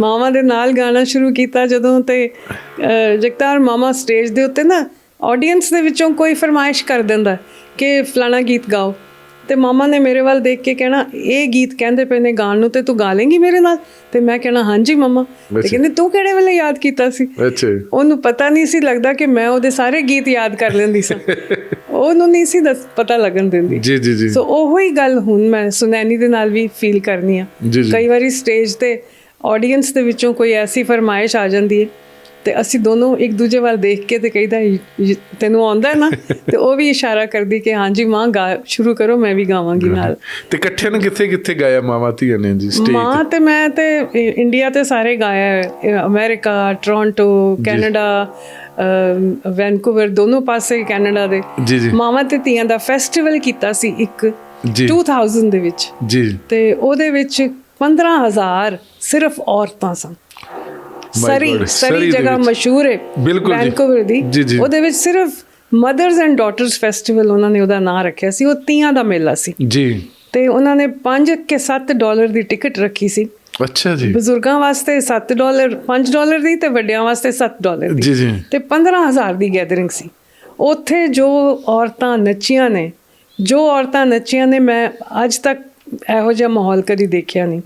ਮਾਮਾ ਦੇ ਨਾਲ ਗਾਣਾ ਸ਼ੁਰੂ ਕੀਤਾ ਜਦੋਂ ਤੇ ਜਗਤਾਰ ਮਾਮਾ ਸਟੇਜ ਦੇ ਉੱਤੇ ਨਾ ਆਡੀਅנס ਦੇ ਵਿੱਚੋਂ ਕੋਈ ਫਰਮਾਇਸ਼ ਕਰ ਦਿੰਦਾ ਕਿ ਫਲਾਣਾ ਗੀਤ ਗਾਓ। ਤੇ ਮਾਮਾ ਨੇ ਮੇਰੇ ਵੱਲ ਦੇਖ ਕੇ ਕਹਿਣਾ ਇਹ ਗੀਤ ਕਹਿੰਦੇ ਪਏ ਨੇ ਗਾਣ ਨੂੰ ਤੇ ਤੂੰ ਗਾ ਲੇਂਗੀ ਮੇਰੇ ਨਾਲ? ਤੇ ਮੈਂ ਕਹਿਣਾ ਹਾਂਜੀ ਮਾਮਾ। ਤੇ। ਕਹਿੰਦੇ ਤੂੰ ਕਿਹੜੇ ਵੇਲੇ ਯਾਦ ਕੀਤਾ ਸੀ? ਅੱਛਾ। ਉਹਨੂੰ ਪਤਾ ਨਹੀਂ ਸੀ ਲੱਗਦਾ ਕਿ ਮੈਂ ਉਹਦੇ ਸਾਰੇ ਗੀਤ ਯਾਦ ਕਰ ਲੈਂਦੀ ਸਾਂ। ਉਹਨੂੰ ਨਹੀਂ ਸੀ ਦੱਸ ਪਤਾ ਲੱਗਣ ਦਿੰਦੀ। ਜੀ ਜੀ ਜੀ। ਸੋ ਉਹੋ ਹੀ ਗੱਲ ਹੁਣ ਮੈਂ ਸੁਨੈਣੀ ਦੇ ਨਾਲ ਵੀ ਫੀਲ ਕਰਨੀ ਆ। ਕਈ ਵਾਰੀ ਸਟੇਜ ਤੇ ਆਡੀਅנס ਦੇ ਵਿੱਚੋਂ ਕੋਈ ਐਸੀ ਫਰਮਾਇਸ਼ ਆ ਜਾਂਦੀ ਹੈ ਤੇ ਅਸੀਂ ਦੋਨੋਂ ਇੱਕ ਦੂਜੇ ਵੱਲ ਦੇਖ ਕੇ ਤੇ ਕਹਿੰਦਾ ਤੈਨੂੰ ਆਉਂਦਾ ਨਾ? ਤੇ ਉਹ ਵੀ ਇਸ਼ਾਰਾ ਕਰਦੀ ਕਿ ਹਾਂਜੀ ਮਾਂ ਗਾ ਸ਼ੁਰੂ ਕਰੋ ਮੈਂ ਵੀ ਗਾਵਾਂਗੀ ਨਾਲ। ਤੇ ਇਕੱਠਿਆਂ ਨੇ ਕਿੱਥੇ ਕਿੱਥੇ ਗਾਇਆ ਮਾਵਾ ਧੀਆਂ ਨੇ ਜੀ ਸਟੇਜ ਮਾਂ ਤੇ? ਮੈਂ ਤੇ ਇੰਡੀਆ ਤੇ ਸਾਰੇ ਗਾਇਆ ਅਮਰੀਕਾ ਟੋਰਾਂਟੋ ਕੈਨੇਡਾ ਵੈਨਕੂਵਰ ਦੋਨੋਂ ਪਾਸੇ ਕੈਨੇਡਾ ਦੇ। ਜੀ ਜੀ। ਮਾਵਾਂ ਤੇ ਧੀਆਂ ਦਾ ਫੈਸਟੀਵਲ ਕੀਤਾ ਸੀ ਇੱਕ ਜੀ। 2000 ਦੇ ਵਿੱਚ। ਜੀ। ਤੇ ਉਹਦੇ ਵਿੱਚ 15000 ਸਿਰਫ ਔਰਤਾਂ ਸਨ। ਸਰੀ ਸਰੀ ਜਗ੍ਹਾ। ਮਸ਼ਹੂਰ ਹੈ ਬਿਲਕੁਲ ਜੀ। ਵੈਨਕੂਵਰ ਦੀ। ਉਹਦੇ ਵਿੱਚ ਸਿਰਫ ਮਦਰਸ ਐਂਡ ਡਾਟਰਸ ਫੈਸਟੀਵਲ ਉਹਨਾਂ ਨੇ ਉਹਦਾ ਨਾਂ ਰੱਖਿਆ ਸੀ। ਉਹ ਤੀਆਂ ਦਾ ਮੇਲਾ ਸੀ। ਜੀ। ਤੇ ਉਹਨਾਂ ਨੇ 5 ਕੇ 7 ਡਾਲਰ ਦੀ ਟਿਕਟ ਰੱਖੀ ਸੀ। ਅੱਛਾ ਜੀ। ਬਜ਼ੁਰਗਾਂ ਵਾਸਤੇ 7 ਡਾਲਰ 5 ਡਾਲਰ ਦੀ ਤੇ ਵੱਡਿਆਂ ਵਾਸਤੇ 7 ਡਾਲਰ ਦੀ। ਜੀ ਜੀ। ਤੇ 15000 ਦੀ ਗੈਦਰਿੰਗ ਸੀ। ਉੱਥੇ ਜੋ ਔਰਤਾਂ ਨੱਚੀਆਂ ਨੇ ਜੋ ਔਰਤਾਂ ਨੱਚੀਆਂ ਨੇ ਮੈਂ ਅੱਜ ਤੱਕ ਇਹੋ ਜਿਹਾ ਮਾਹੌਲ ਕਦੀ ਦੇਖਿਆ ਨਹੀਂ।